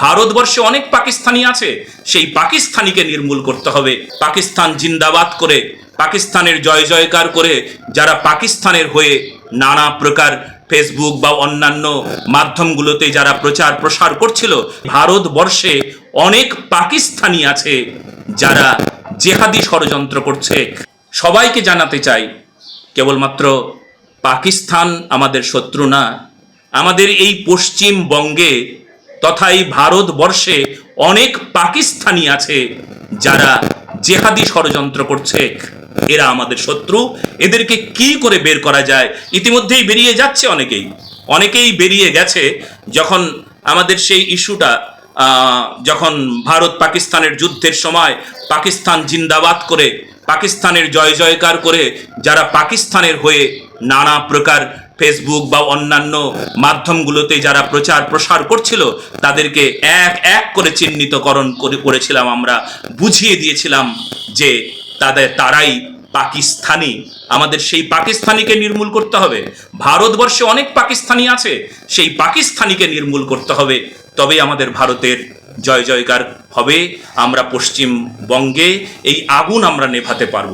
ভারতবর্ষে অনেক পাকিস্তানি আছে, সেই পাকিস্তানিকে নির্মূল করতে হবে। পাকিস্তান জিন্দাবাদ করে, পাকিস্তানের জয় জয়কার করে যারা পাকিস্তানের হয়ে নানা প্রকার ফেসবুক বা অন্যান্য মাধ্যমগুলোতে যারা প্রচার প্রসার করছিল, ভারতবর্ষে অনেক পাকিস্তানি আছে যারা জেহাদি ষড়যন্ত্র করছে। সবাইকে জানাতে চাই, কেবলমাত্র পাকিস্তান আমাদের শত্রু না, আমাদের এই পশ্চিমবঙ্গে তথা এই ভারতবর্ষে অনেক পাকিস্তানি আছে যারা জেহাদি ষড়যন্ত্র করছে। এরা আমাদের শত্রু। এদেরকে কি করে বের করা যায়? ইতিমধ্যেই বেরিয়ে যাচ্ছে অনেকেই। অনেকেই বেরিয়ে গেছে যখন আমাদের সেই ইস্যুটা যখন ভারত পাকিস্তানের যুদ্ধের সময় পাকিস্তান জিন্দাবাদ করে, পাকিস্তানের জয় জয়কার করে, যারা পাকিস্তানের হয়ে নানা প্রকার ফেসবুক বা অন্যান্য মাধ্যমগুলোতে যারা প্রচার প্রসার করছিল, তাদেরকে এক এক করে চিহ্নিতকরণ করে করেছিলাম আমরা। বুঝিয়ে দিয়েছিলাম যে তাদের, তারাই পাকিস্তানি। আমাদের সেই পাকিস্তানিকে নির্মূল করতে হবে। ভারতবর্ষে অনেক পাকিস্তানি আছে, সেই পাকিস্তানিকে নির্মূল করতে হবে। তবে আমাদের ভারতের জয় জয়কার হবে। আমরা পশ্চিমবঙ্গে এই আগুন আমরা নেভাতে পারব।